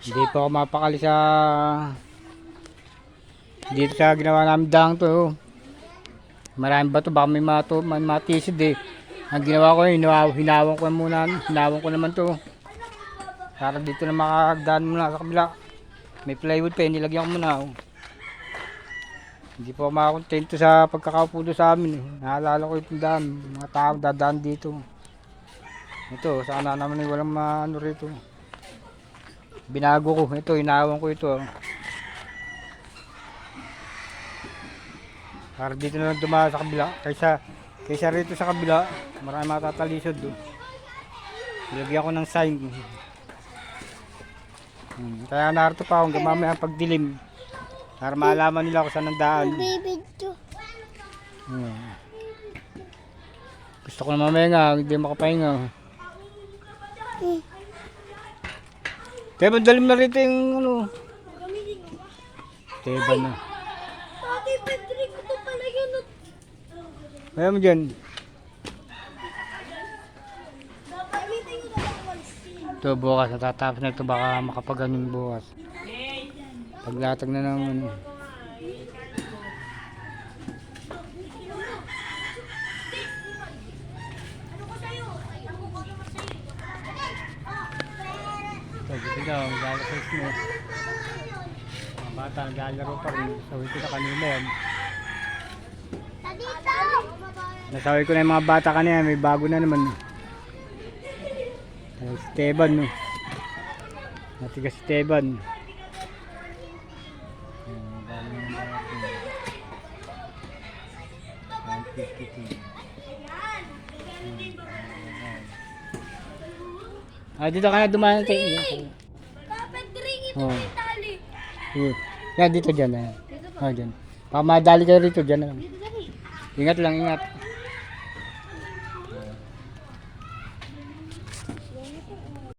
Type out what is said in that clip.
Hindi po ako mapakali sa dito sa ginawa namin dang to. oh. Maraming bato, baka may mato, may matisid eh. Ang ginawa ko, hinaw, ko muna, hinawang ko naman to. Para dito na makakagdaan muna sa kabila. May plywood pa, nilagyan ko muna. Oh. Hindi po ako makakontento sa pagkakaupo doon sa amin. Eh. Naalala ko itong daan, mga tao dadaan dito. Ito, sana naman eh, walang maano rito. Binago ko, ito, inawang ko ito. oh. Para dito na lang dumaan sa kabila. Kaysa, kaysa rito sa kabila, marami matatalisod doon. Ilagyan ko ng sign. Hmm, Kaya narito pa akong gamamaya ang pagdilim. Para maalaman nila kung saan ang daan. Hmm. Gusto ko na mamaya nga, hindi makapahinga. Hmm. Kaya dalim na rito yung ano. Teba na. Tati, Pedrick, ito pala yun. Kaya mo dyan. Ko. Ito bukas, natatapos na ito baka makapaganon bukas. Paglatag na ng daw, maglalakos mo. Mga bata, naglalaro pa rin. Sabi ko na kanina yan. Dito! Nasabi ko na yung mga bata kanina, may bago na naman. Ay, Esteban, no. Natiga si Esteban. Ayan, dami ng bata. 152. Ah, dito ka na dumaan tayo. Pedrick, ito Oh. may tali. Yan, yan dito dyan. Ayan. Oh, dyan. Baka madali kayo rito dyan. ah. Ingat lang, ingat.